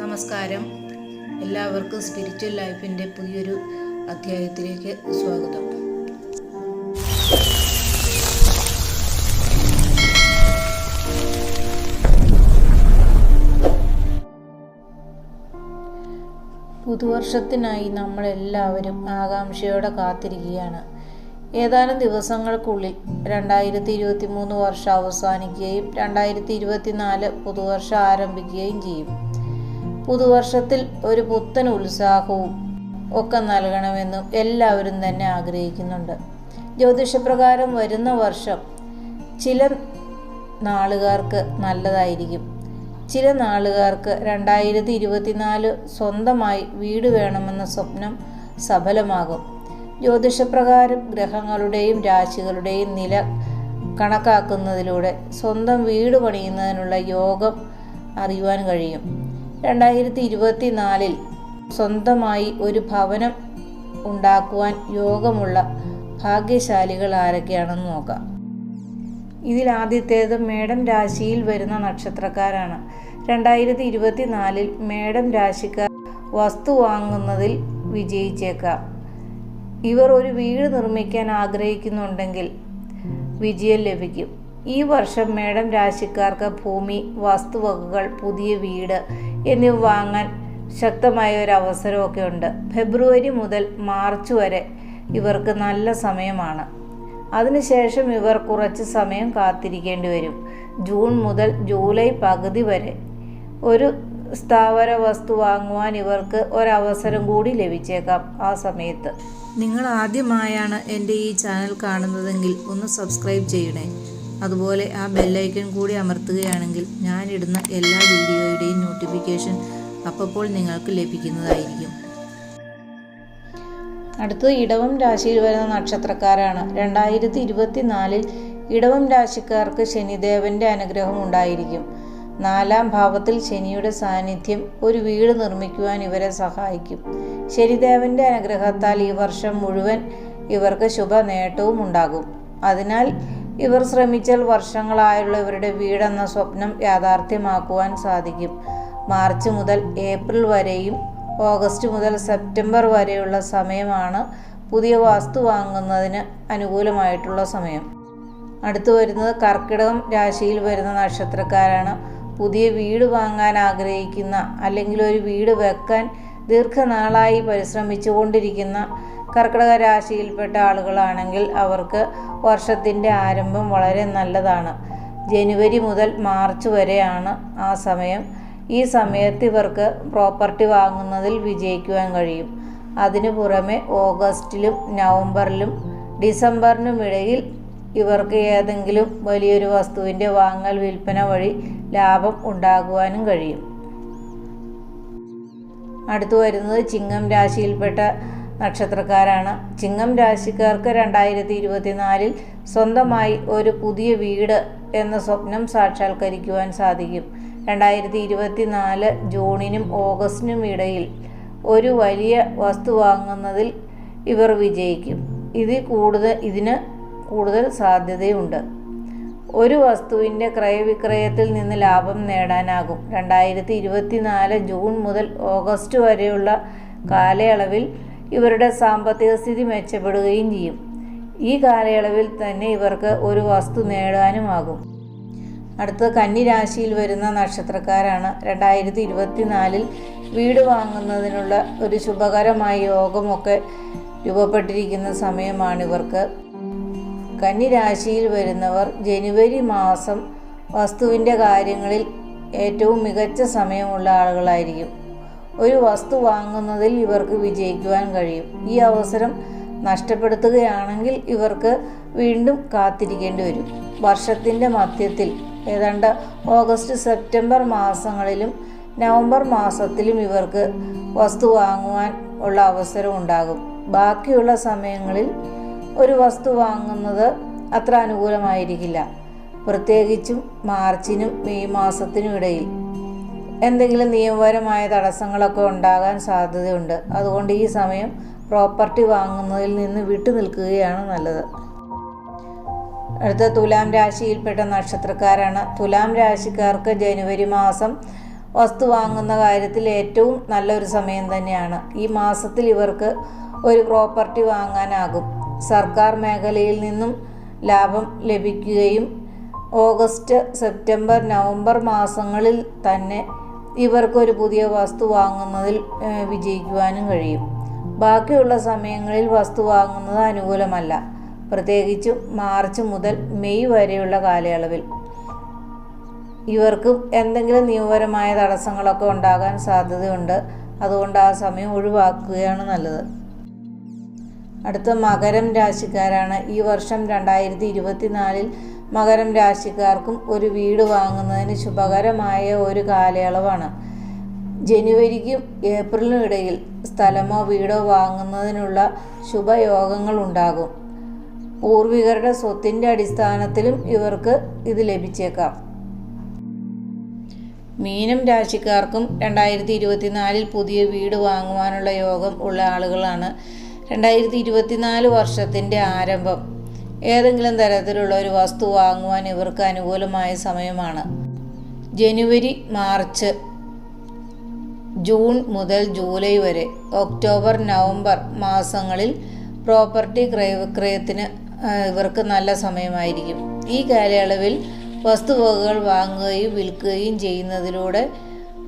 നമസ്കാരം. എല്ലാവർക്കും സ്പിരിച്വൽ ലൈഫിന്റെ പുതിയൊരു അധ്യായത്തിലേക്ക് സ്വാഗതം. പുതുവർഷത്തിനായി നമ്മളെല്ലാവരും ആകാംക്ഷയോടെ കാത്തിരിക്കുകയാണ്. ഏതാനും ദിവസങ്ങൾക്കുള്ളിൽ രണ്ടായിരത്തി ഇരുപത്തി മൂന്ന് വർഷം അവസാനിക്കുകയും രണ്ടായിരത്തി ഇരുപത്തിനാല് പുതുവർഷം ആരംഭിക്കുകയും ചെയ്യും. പുതുവർഷത്തിൽ ഒരു പുത്തൻ ഉത്സാഹവും ഒക്കെ നൽകണമെന്നും എല്ലാവരും തന്നെ ആഗ്രഹിക്കുന്നുണ്ട്. ജ്യോതിഷപ്രകാരം വരുന്ന വർഷം ചില നാളുകാർക്ക് നല്ലതായിരിക്കും. ചില നാളുകാർക്ക് രണ്ടായിരത്തി ഇരുപത്തിനാല് സ്വന്തമായി വീട് വേണമെന്ന സ്വപ്നം സഫലമാകും. ജ്യോതിഷപ്രകാരം ഗ്രഹങ്ങളുടെയും രാശികളുടെയും നില കണക്കാക്കുന്നതിലൂടെ സ്വന്തം വീട് പണിയുന്നതിനുള്ള യോഗം അറിയുവാൻ കഴിയും. രണ്ടായിരത്തി ഇരുപത്തി നാലിൽ സ്വന്തമായി ഒരു ഭവനം ഉണ്ടാക്കുവാൻ യോഗമുള്ള ഭാഗ്യശാലികൾ ആരൊക്കെയാണെന്ന് നോക്കാം. ഇതിൽ ആദ്യത്തേത് മേടം രാശിയിൽ വരുന്ന നക്ഷത്രക്കാരാണ്. രണ്ടായിരത്തി ഇരുപത്തി നാലിൽ മേടം രാശിക്കാർ വസ്തു വാങ്ങുന്നതിൽ വിജയിച്ചേക്കാം. ഇവർ ഒരു വീട് നിർമ്മിക്കാൻ ആഗ്രഹിക്കുന്നുണ്ടെങ്കിൽ വിജയം ലഭിക്കും. ഈ വർഷം മേടം രാശിക്കാർക്ക് ഭൂമി വസ്തുവകകൾ പുതിയ വീട് എന്നിവ വാങ്ങാൻ ശക്തമായ ഒരു അവസരമൊക്കെ ഉണ്ട്. ഫെബ്രുവരി മുതൽ മാർച്ച് വരെ ഇവർക്ക് നല്ല സമയമാണ്. അതിനുശേഷം ഇവർ കുറച്ച് സമയം കാത്തിരിക്കേണ്ടി വരും. ജൂൺ മുതൽ ജൂലൈ പകുതി വരെ ഒരു സ്ഥാവര വസ്തു വാങ്ങുവാൻ ഇവർക്ക് ഒരവസരം കൂടി ലഭിച്ചേക്കാം ആ സമയത്ത്. നിങ്ങൾ ആദ്യമായാണ് എന്റെ ഈ ചാനൽ കാണുന്നതെങ്കിൽ ഒന്ന് സബ്സ്ക്രൈബ് ചെയ്യണേ. അതുപോലെ ആ ബെല്ലൈക്കൺ കൂടി അമർത്തുകയാണെങ്കിൽ ഞാനിടുന്ന എല്ലാ വീഡിയോയുടെയും നോട്ടിഫിക്കേഷൻ അപ്പോൾ നിങ്ങൾക്ക് ലഭിക്കുന്നതായിരിക്കും. അടുത്തത് ഇടവം രാശിയിൽ വരുന്ന നക്ഷത്രക്കാരാണ്. രണ്ടായിരത്തി ഇരുപത്തിനാലിൽ ഇടവം രാശിക്കാർക്ക് ശനിദേവന്റെ അനുഗ്രഹം ഉണ്ടായിരിക്കും. നാലാം ഭാവത്തിൽ ശനിയുടെ സാന്നിധ്യം ഒരു വീട് നിർമ്മിക്കുവാൻ ഇവരെ സഹായിക്കും. ശനിദേവന്റെ അനുഗ്രഹത്താൽ ഈ വർഷം മുഴുവൻ ഇവർക്ക് ശുഭ നേട്ടവും ഉണ്ടാകും. അതിനാൽ ഇവർ ശ്രമിച്ചാൽ വർഷങ്ങളായുള്ള ഇവരുടെ വീടെന്ന സ്വപ്നം യാഥാർത്ഥ്യമാക്കുവാൻ സാധിക്കും. മാർച്ച് മുതൽ ഏപ്രിൽ വരെയും ഓഗസ്റ്റ് മുതൽ സെപ്റ്റംബർ വരെയുള്ള സമയമാണ് പുതിയ വാസ്തു വാങ്ങുന്നതിന് അനുകൂലമായിട്ടുള്ള സമയം. അടുത്തു വരുന്നത് കർക്കിടകം രാശിയിൽ വരുന്ന നക്ഷത്രക്കാരാണ്. പുതിയ വീട് വാങ്ങാൻ ആഗ്രഹിക്കുന്ന അല്ലെങ്കിൽ ഒരു വീട് വെക്കാൻ ദീർഘനാളായി പരിശ്രമിച്ചു കൊണ്ടിരിക്കുന്ന കർക്കിടക രാശിയിൽപ്പെട്ട ആളുകളാണെങ്കിൽ അവർക്ക് വർഷത്തിന്റെ ആരംഭം വളരെ നല്ലതാണ്. ജനുവരി മുതൽ മാർച്ച് വരെയാണ് ആ സമയം. ഈ സമയത്ത് ഇവർക്ക് പ്രോപ്പർട്ടി വാങ്ങുന്നതിൽ വിജയിക്കുവാൻ കഴിയും. അതിനു പുറമെ ഓഗസ്റ്റിലും നവംബറിലും ഡിസംബറിനും ഇടയിൽ ഇവർക്ക് ഏതെങ്കിലും വലിയൊരു വസ്തുവിന്റെ വാങ്ങൽ വിൽപ്പന വഴി ലാഭം ഉണ്ടാകുവാനും കഴിയും. അടുത്തു വരുന്നത് ചിങ്ങം രാശിയിൽപ്പെട്ട നക്ഷത്രക്കാരാണ്. ചിങ്ങം രാശിക്കാർക്ക് രണ്ടായിരത്തി ഇരുപത്തിനാലിൽ സ്വന്തമായി ഒരു പുതിയ വീട് എന്ന സ്വപ്നം സാക്ഷാത്കരിക്കുവാൻ സാധിക്കും. രണ്ടായിരത്തി ഇരുപത്തിനാല് ജൂണിനും ഓഗസ്റ്റിനും ഇടയിൽ ഒരു വലിയ വസ്തു വാങ്ങുന്നതിൽ ഇവർ വിജയിക്കും. ഇത് കൂടുതൽ ഇതിന് കൂടുതൽ സാധ്യതയുണ്ട്. ഒരു വസ്തുവിന്റെ ക്രയവിക്രയത്തിൽ നിന്ന് ലാഭം നേടാനാകും. രണ്ടായിരത്തി ഇരുപത്തിനാല് ജൂൺ മുതൽ ഓഗസ്റ്റ് വരെയുള്ള കാലയളവിൽ ഇവരുടെ സാമ്പത്തിക സ്ഥിതി മെച്ചപ്പെടുകയും ചെയ്യും. ഈ കാലയളവിൽ തന്നെ ഇവർക്ക് ഒരു വസ്തു നേടാനുമാകും. അടുത്ത കന്നിരാശിയിൽ വരുന്ന നക്ഷത്രക്കാരാണ്. രണ്ടായിരത്തി ഇരുപത്തിനാലിൽ വീട് വാങ്ങുന്നതിനുള്ള ഒരു ശുഭകരമായ യോഗമൊക്കെ രൂപപ്പെട്ടിരിക്കുന്ന സമയമാണിവർക്ക്. കന്നിരാശിയിൽ വരുന്നവർ ജനുവരി മാസം വസ്തുവിന്റെ കാര്യങ്ങളിൽ ഏറ്റവും മികച്ച സമയമുള്ള ആളുകളായിരിക്കും. ഒരു വസ്തു വാങ്ങുന്നതിൽ ഇവർക്ക് വിജയിക്കുവാൻ കഴിയും. ഈ അവസരം നഷ്ടപ്പെടുത്തുകയാണെങ്കിൽ ഇവർക്ക് വീണ്ടും കാത്തിരിക്കേണ്ടി വരും. വർഷത്തിന്റെ മധ്യത്തിൽ ഏതാണ്ട് ഓഗസ്റ്റ് സെപ്റ്റംബർ മാസങ്ങളിലും നവംബർ മാസത്തിലും ഇവർക്ക് വസ്തു വാങ്ങുവാൻ ഉള്ള അവസരം ഉണ്ടാകും. ബാക്കിയുള്ള സമയങ്ങളിൽ ഒരു വസ്തു വാങ്ങുന്നത് അത്ര അനുകൂലമായിരിക്കില്ല. പ്രത്യേകിച്ചും മാർച്ചിനും മെയ് മാസത്തിനും ഇടയിൽ. എന്തെങ്കിലും നിയമപരമായ തടസ്സങ്ങളൊക്കെ ഉണ്ടാകാൻ സാധ്യതയുണ്ട്. അതുകൊണ്ട് ഈ സമയം പ്രോപ്പർട്ടി വാങ്ങുന്നതിൽ നിന്ന് വിട്ടു നിൽക്കുകയാണ് നല്ലത്. അടുത്ത തുലാം രാശിയിൽപ്പെട്ട നക്ഷത്രക്കാരാണ്. തുലാം രാശിക്കാർക്ക് ജനുവരി മാസം വസ്തു വാങ്ങുന്ന കാര്യത്തിൽ ഏറ്റവും നല്ലൊരു സമയം തന്നെയാണ്. ഈ മാസത്തിൽ ഇവർക്ക് ഒരു പ്രോപ്പർട്ടി വാങ്ങാനാകും. സർക്കാർ മേഖലയിൽ നിന്നും ലാഭം ലഭിക്കുകയും ഓഗസ്റ്റ് സെപ്റ്റംബർ നവംബർ മാസങ്ങളിൽ തന്നെ ഇവർക്കൊരു പുതിയ വസ്തു വാങ്ങുന്നതിൽ വിജയിക്കുവാനും കഴിയും. ബാക്കിയുള്ള സമയങ്ങളിൽ വസ്തു വാങ്ങുന്നത് അനുകൂലമല്ല. പ്രത്യേകിച്ചും മാർച്ച് മുതൽ മെയ് വരെയുള്ള കാലയളവിൽ. ഇവർക്കും എന്തെങ്കിലും നിയമപരമായ തടസ്സങ്ങളൊക്കെ ഉണ്ടാകാൻ സാധ്യതയുണ്ട്. അതുകൊണ്ട് ആ സമയം ഒഴിവാക്കുകയാണ് നല്ലത്. അടുത്ത മകരം രാശിക്കാരാണ്. ഈ വർഷം രണ്ടായിരത്തി ഇരുപത്തിനാലിൽ മകരം രാശിക്കാർക്കും ഒരു വീട് വാങ്ങുന്നതിന് ശുഭകരമായ ഒരു കാലയളവാണ്. ജനുവരിക്കും ഏപ്രിലിനും ഇടയിൽ സ്ഥലമോ വീടോ വാങ്ങുന്നതിനുള്ള ശുഭയോഗങ്ങൾ ഉണ്ടാകും. പൂർവികരുടെ സ്വത്തിന്റെ അടിസ്ഥാനത്തിലും ഇവർക്ക് ഇത് ലഭിച്ചേക്കാം. മീനം രാശിക്കാർക്കും രണ്ടായിരത്തി ഇരുപത്തിനാലിൽ പുതിയ വീട് വാങ്ങുവാനുള്ള യോഗം ഉള്ള ആളുകളാണ്. രണ്ടായിരത്തി ഇരുപത്തിനാല് വർഷത്തിന്റെ ആരംഭം. ഏതെങ്കിലും തരത്തിലുള്ള ഒരു വസ്തു വാങ്ങുവാൻ ഇവർക്ക് അനുകൂലമായ സമയമാണ്. ജനുവരി മാർച്ച് ജൂൺ മുതൽ ജൂലൈ വരെ. ഒക്ടോബർ നവംബർ മാസങ്ങളിൽ പ്രോപ്പർട്ടി ക്രയവിക്രയത്തിന് വിക്രയത്തിന് ഇവർക്ക് നല്ല സമയമായിരിക്കും. ഈ കാലയളവിൽ വസ്തുവകകൾ വാങ്ങുകയും വിൽക്കുകയും ചെയ്യുന്നതിലൂടെ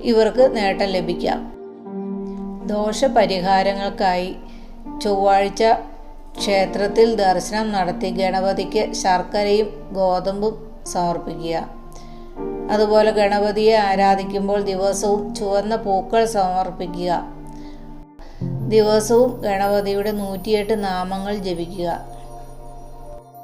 ഇവർക്ക് നേട്ടം ലഭിക്കാം. ദോഷപരിഹാരങ്ങൾക്കായി ചൊവ്വാഴ്ച ക്ഷേത്രത്തിൽ ദർശനം നടത്തി ഗണപതിക്ക് ശർക്കരയും ഗോതമ്പും സമർപ്പിക്കുക. അതുപോലെ ഗണപതിയെ ആരാധിക്കുമ്പോൾ ദിവസവും ചുവന്ന പൂക്കൾ സമർപ്പിക്കുക. ദിവസവും ഗണപതിയുടെ നൂറ്റിയെട്ട് നാമങ്ങൾ ജപിക്കുക.